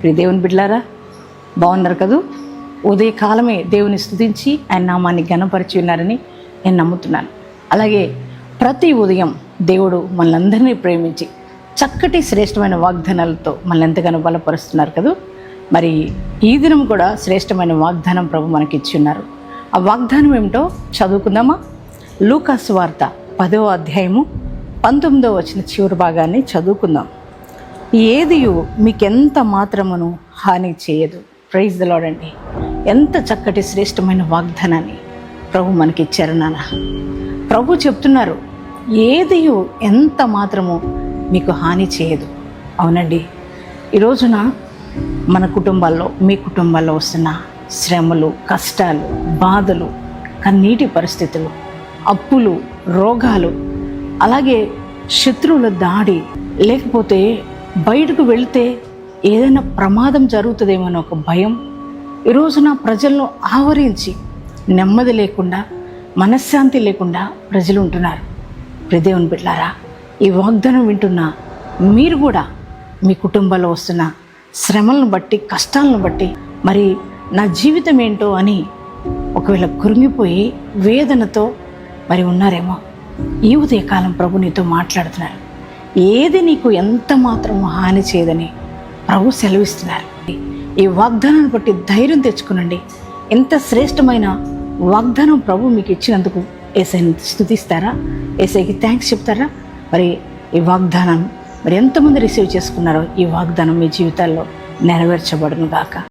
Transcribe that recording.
ప్రియ దేవుని బిడ్లారా బాగున్నారు కదూ? ఉదయకాలమే దేవుని స్థుతించి ఆయన నామాన్ని గణపరిచి ఉన్నారని నేను నమ్ముతున్నాను. అలాగే ప్రతి ఉదయం దేవుడు మనలందరినీ ప్రేమించి చక్కటి శ్రేష్టమైన వాగ్దానాలతో మనల్ని ఎంతగానో బలపరుస్తున్నారు కదూ? మరి ఈ దినం కూడా శ్రేష్టమైన వాగ్దానం ప్రభు మనకి ఇచ్చి ఉన్నారు. ఆ వాగ్దానం ఏమిటో చదువుకుందామా? లూకాస్ వార్త పదో అధ్యాయము పంతొమ్మిదో వచ్చిన చివరి భాగాన్ని చదువుకుందాం. ఏదియు మీకెంత మాత్రమును హాని చేయదు. ప్రైజ్ దలాడండి ఎంత చక్కటి శ్రేష్టమైన వాగ్దానాన్ని ప్రభు మనకి ఇచ్చారు నాన్న. ప్రభు చెప్తున్నారు ఏదియు ఎంత మాత్రము మీకు హాని చేయదు. అవునండి. ఈరోజున మన కుటుంబాల్లో మీ కుటుంబాల్లో వస్తున్న శ్రమలు కష్టాలు బాధలు కన్నీటి పరిస్థితులు అప్పులు రోగాలు అలాగే శత్రువుల దాడి లేకపోతే బయటకు వెళితే ఏదైనా ప్రమాదం జరుగుతుందేమో అనే ఒక భయం. ఈరోజు నా ప్రజలను ఆవరించి నెమ్మది లేకుండా మనశ్శాంతి లేకుండా ప్రజలు ఉంటున్నారు. ప్రదేవుని బిడ్డారా ఈ వాగ్దానం వింటున్న మీరు కూడా మీ కుటుంబంలో వస్తున్న శ్రమలను బట్టి కష్టాలను బట్టి మరి నా జీవితం ఏంటో అని ఒకవేళ కురిగిపోయి వేదనతో మరి ఉన్నారేమో. ఈ ఉదయకాలం ప్రభు నీతో మాట్లాడుతున్నారు. ఏది నీకు ఎంత మాత్రం హాని చేయదని ప్రభు సెలవిస్తున్నారు. ఈ వాగ్దానాన్ని బట్టి ధైర్యం తెచ్చుకునండి. ఎంత శ్రేష్టమైన వాగ్దానం ప్రభు మీకు ఇచ్చినందుకు ఏసైని స్థుతిస్తారా ఏసైకి థ్యాంక్స్ చెప్తారా? మరి ఈ వాగ్దానం మరి ఎంతమంది రిసీవ్ చేసుకున్నారో ఈ వాగ్దానం మీ జీవితాల్లో నెరవేర్చబడును గాక.